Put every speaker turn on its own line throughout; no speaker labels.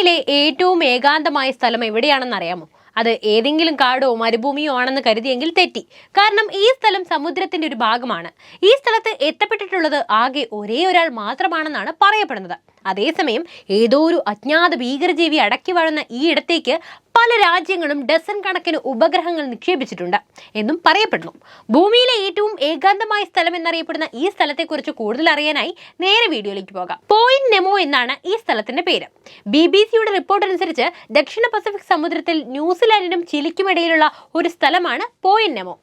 ഭൂമിയിലെ ഏറ്റവും ഏകാന്തമായ സ്ഥലം എവിടെയാണെന്ന് അറിയാമോ അത് ഏതെങ്കിലും കാടോ മരുഭൂമിയോ ആണെന്ന് കരുതിയെങ്കിൽ തെറ്റി. കാരണം ഈ സ്ഥലം സമുദ്രത്തിന്റെ ഒരു ഭാഗമാണ്. ഈ സ്ഥലത്ത് എത്തപ്പെട്ടിട്ടുള്ളത് ആകെ ഒരേ ഒരാൾ മാത്രമാണെന്നാണ് പറയപ്പെടുന്നത്. അതേസമയം ഏതോ ഒരു അജ്ഞാത ഭീകരജീവി അടക്കി വാഴുന്ന ഈ ഇടത്തേക്ക് പല രാജ്യങ്ങളും ഡസൻ കണക്കിന് ഉപഗ്രഹങ്ങൾ നിക്ഷേപിച്ചിട്ടുണ്ട് എന്നും പറയപ്പെടുന്നു. ഭൂമിയിലെ ഏറ്റവും ഏകാന്തമായ സ്ഥലം എന്നറിയപ്പെടുന്ന ഈ സ്ഥലത്തെക്കുറിച്ച് കൂടുതൽ അറിയാനായി നേരെ വീഡിയോയിലേക്ക് പോകാം. പോയിന്റ് നെമോ എന്നാണ് ഈ സ്ഥലത്തിന്റെ പേര്. ബി ബി സിയുടെ റിപ്പോർട്ട് അനുസരിച്ച് ദക്ഷിണ പസഫിക് സമുദ്രത്തിൽ ന്യൂസിലാൻഡിനും ചിലിക്കുമിടയിലുള്ള ഒരു സ്ഥലമാണ് പോയിന്റ് നെമോ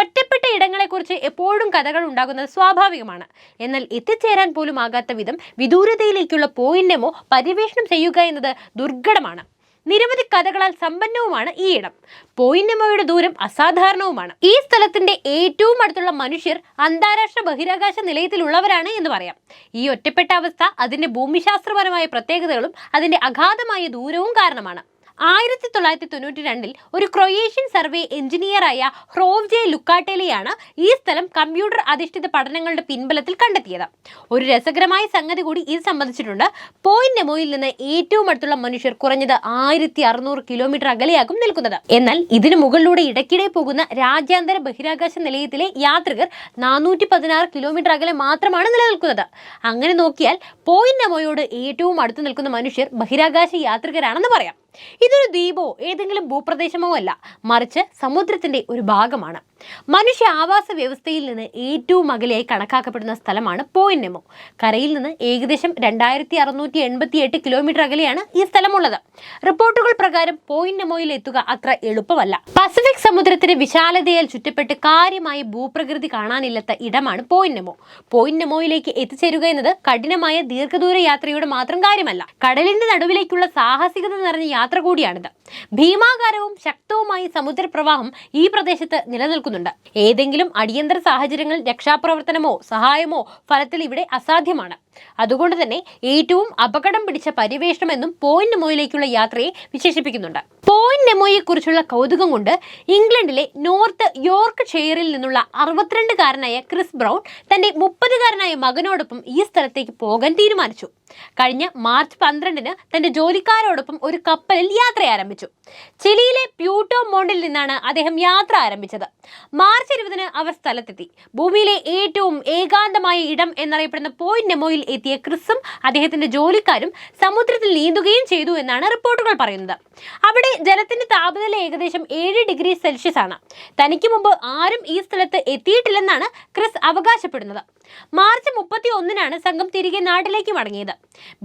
ഒറ്റപ്പെട്ട ഇടങ്ങളെക്കുറിച്ച് എപ്പോഴും കഥകൾ ഉണ്ടാകുന്നത് സ്വാഭാവികമാണ്. എന്നാൽ എത്തിച്ചേരാൻ പോലും ആകാത്ത വിധം വിദൂരതയിലേക്കുള്ള പോയിന്റ് നെമോ പര്യവേഷണം ചെയ്യുക എന്നത് ദുർഘടമാണ്. നിരവധി കഥകളാൽ സമ്പന്നവുമാണ് ഈ ഇടം. പോയിന്റമോയുടെ ദൂരം അസാധാരണവുമാണ്. ഈ സ്ഥലത്തിന്റെ ഏറ്റവും അടുത്തുള്ള മനുഷ്യർ അന്താരാഷ്ട്ര ബഹിരാകാശ നിലയത്തിലുള്ളവരാണ് എന്ന് പറയാം. ഈ ഒറ്റപ്പെട്ട അവസ്ഥ അതിന്റെ ഭൂമിശാസ്ത്രപരമായ പ്രത്യേകതകളും അതിന്റെ അഗാധമായ ദൂരവും കാരണമാണ്. ആയിരത്തി തൊള്ളായിരത്തി തൊണ്ണൂറ്റി രണ്ടിൽ ഒരു ക്രൊയേഷ്യൻ സർവേ എഞ്ചിനീയറായ ഹ്രോവ്ജെ ലുക്കാട്ടേലിയാണ് ഈ സ്ഥലം കമ്പ്യൂട്ടർ അധിഷ്ഠിത പഠനങ്ങളുടെ പിൻബലത്തിൽ കണ്ടെത്തിയത്. ഒരു രസകരമായ സംഗതി കൂടി ഇത് സംബന്ധിച്ചിട്ടുണ്ട്. പോയിന്റ് നെമോയിൽ നിന്ന് ഏറ്റവും അടുത്തുള്ള മനുഷ്യർ കുറഞ്ഞത് ആയിരത്തി അറുന്നൂറ് കിലോമീറ്റർ അകലെയാകും നിൽക്കുന്നത്. എന്നാൽ ഇതിനു മുകളിലൂടെ ഇടയ്ക്കിടെ പോകുന്ന രാജ്യാന്തര ബഹിരാകാശ നിലയത്തിലെ യാത്രികർ നാനൂറ്റി പതിനാറ് കിലോമീറ്റർ അകലെ മാത്രമാണ് നിലനിൽക്കുന്നത്. അങ്ങനെ നോക്കിയാൽ പോയിന്റ് നെമോയോട് ഏറ്റവും അടുത്ത് നിൽക്കുന്ന മനുഷ്യർ ബഹിരാകാശ യാത്രികരാണെന്ന് പറയാം. ഇതൊരു ദ്വീപോ ഏതെങ്കിലും ഭൂപ്രദേശമോ അല്ല മറിച്ച് സമുദ്രത്തിന്റെ ഒരു ഭാഗമാണ്. മനുഷ്യ ആവാസ വ്യവസ്ഥയിൽ നിന്ന് ഏറ്റവും അകലെയായി കണക്കാക്കപ്പെടുന്ന സ്ഥലമാണ് പോയിന്റ് നെമോ. കരയിൽ നിന്ന് ഏകദേശം രണ്ടായിരത്തി അറുന്നൂറ്റി എൺപത്തി എട്ട് കിലോമീറ്റർ അകലെയാണ് ഈ സ്ഥലമുള്ളത്. റിപ്പോർട്ടുകൾ പ്രകാരം പോയിന്റ് നെമോയിൽ എത്തുക അത്ര എളുപ്പമല്ല. പസഫിക് സമുദ്രത്തിന്റെ വിശാലതയാൽ ചുറ്റപ്പെട്ട് കാര്യമായ ഭൂപ്രകൃതി കാണാനില്ലാത്ത ഇടമാണ് പോയിന്റ് നെമോ. പോയിന്റ് നെമോയിലേക്ക് എത്തിച്ചേരുക എന്നത് കഠിനമായ ദീർഘദൂര യാത്രയുടെ മാത്രം കാര്യമല്ല. കടലിന്റെ നടുവിലേക്കുള്ള സാഹസികത നിറഞ്ഞ യാത്ര കൂടിയാണിത്. ഭീമാകാരവും ശക്തവുമായ സമുദ്രപ്രവാഹം ഈ പ്രദേശത്ത് നിലനിൽക്കുന്നുണ്ട് ഏതെങ്കിലും അടിയന്തര സാഹചര്യങ്ങളിൽ രക്ഷാപ്രവർത്തനമോ സഹായമോ ഫലത്തിൽ ഇവിടെ അസാധ്യമാണ്. അതുകൊണ്ട് തന്നെ ഏറ്റവും അപകടം പിടിച്ച പര്യവേഷണമെന്നും പോയിന്റ് നെമോയിലേക്കുള്ള യാത്രയെ വിശേഷിപ്പിക്കുന്നുണ്ട്. പോയിന്റ് നെമോയെ കുറിച്ചുള്ള കൗതുകം കൊണ്ട് ഇംഗ്ലണ്ടിലെ നോർത്ത് യോർക്ക് ഷെയറിൽ നിന്നുള്ള അറുപത്തിരണ്ടുകാരനായ ക്രിസ് ബ്രൗൺ തന്റെ മുപ്പതുകാരനായ മകനോടൊപ്പം ഈ സ്ഥലത്തേക്ക് പോകാൻ തീരുമാനിച്ചു. കഴിഞ്ഞ മാർച്ച് പന്ത്രണ്ടിന് തന്റെ ജോലിക്കാരോടൊപ്പം ഒരു കപ്പലിൽ യാത്ര ആരംഭിച്ചു. ചിലിയിലെ പ്യൂട്ടോ മോണ്ടിൽ നിന്നാണ് അദ്ദേഹം യാത്ര ആരംഭിച്ചത്. മാർച്ച് ഇരുപതിന് അവർ സ്ഥലത്തെത്തി. ഭൂമിയിലെ ഏറ്റവും ഏകാന്തമായ ഇടം എന്നറിയപ്പെടുന്ന പോയിന്റ് നെമോയിൽ എത്തിയ ക്രിസും അദ്ദേഹത്തിന്റെ ജോലിക്കാരും സമുദ്രത്തിൽ നീന്തുകയും ചെയ്തു എന്നാണ് റിപ്പോർട്ടുകൾ പറയുന്നത്. അവിടെ ജലത്തിന്റെ താപനില ഏകദേശം ഏഴ് ഡിഗ്രി സെൽഷ്യസ് ആണ് തനിക്ക് മുമ്പ് ആരും ഈ സ്ഥലത്ത് എത്തിയിട്ടില്ലെന്നാണ് ക്രിസ് അവകാശപ്പെടുന്നത്. മാർച്ച് മുപ്പത്തി ഒന്നിനാണ് സംഘം തിരികെ നാട്ടിലേക്ക് മടങ്ങിയത്.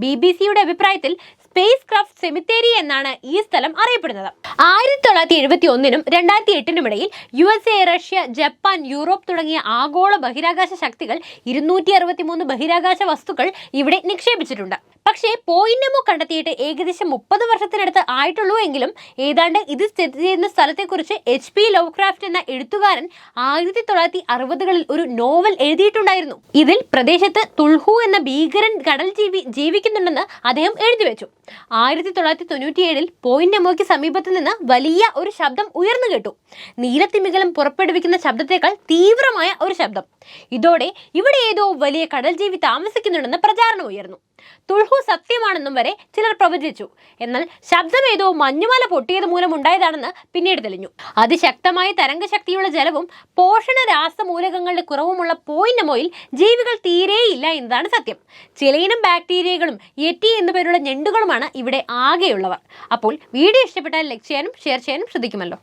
ബി ബി സിയുടെ അഭിപ്രായത്തിൽ സ്പേസ് ക്രാഫ്റ്റ് സെമിത്തേരി എന്നാണ് ഈ സ്ഥലം അറിയപ്പെടുന്നത്. ആയിരത്തി തൊള്ളായിരത്തി എഴുപത്തി ഒന്നിനും രണ്ടായിരത്തി എട്ടിനും ഇടയിൽ U S A Russia Japan Europe തുടങ്ങിയ ആഗോള ബഹിരാകാശ ശക്തികൾ ഇരുന്നൂറ്റി അറുപത്തി മൂന്ന് ബഹിരാകാശ വസ്തുക്കൾ ഇവിടെ നിക്ഷേപിച്ചിട്ടുണ്ട്. പക്ഷേ പോയിന്റമോ കണ്ടെത്തിയിട്ട് ഏകദേശം മുപ്പത് വർഷത്തിനടുത്ത് ആയിട്ടുള്ളൂ എങ്കിലും ഏതാണ്ട് ഇത് സ്ഥിതി ചെയ്യുന്ന സ്ഥലത്തെക്കുറിച്ച് എച്ച് പി ലവ്ക്രാഫ്റ്റ് എന്ന എഴുത്തുകാരൻ ആയിരത്തി തൊള്ളായിരത്തി അറുപതുകളിൽ ഒരു നോവൽ എഴുതിയിട്ടുണ്ടായിരുന്നു. ഇതിൽ പ്രദേശത്ത് തുൾഹു എന്ന ഭീകരൻ കടൽ ജീവി ജീവിക്കുന്നുണ്ടെന്ന് അദ്ദേഹം എഴുതി വെച്ചു. ആയിരത്തി തൊള്ളായിരത്തി തൊണ്ണൂറ്റിയേഴിൽ പോയിന്റ് നെമോയ്ക്ക് സമീപത്ത് നിന്ന് വലിയ ഒരു ശബ്ദം ഉയർന്നു കേട്ടു. നീലത്തിമികലം പുറപ്പെടുവിക്കുന്ന ശബ്ദത്തേക്കാൾ തീവ്രമായ ഒരു ശബ്ദം. ഇതോടെ ഇവിടെ ഏതോ വലിയ കടൽ ജീവി താമസിക്കുന്നുണ്ടെന്ന് പ്രചാരണം ഉയർന്നു. തുൾഹു സത്യമാണെന്നും വരെ ചിലർ പ്രവചിച്ചു. എന്നാൽ ശബ്ദമേതോ മഞ്ഞുമല പൊട്ടിയത് മൂലം ഉണ്ടായതാണെന്ന് പിന്നീട് തെളിഞ്ഞു. അതിശക്തമായ തരംഗശക്തിയുള്ള ജലവും പോഷണ രാസമൂലകങ്ങളുടെ കുറവുമുള്ള പോയിന്റമോയിൽ ജീവികൾ തീരെയില്ല എന്നതാണ് സത്യം. ചിലയിനം ബാക്ടീരിയകളും എറ്റി എന്നു പേരുള്ള ഞണ്ടുകളുമാണ് ഇവിടെ ആകെയുള്ളവർ അപ്പോൾ വീഡിയോ ഇഷ്ടപ്പെട്ടാൽ ലൈക്ക് ചെയ്യാനും ഷെയർ ചെയ്യാനും ശ്രദ്ധിക്കുമല്ലോ.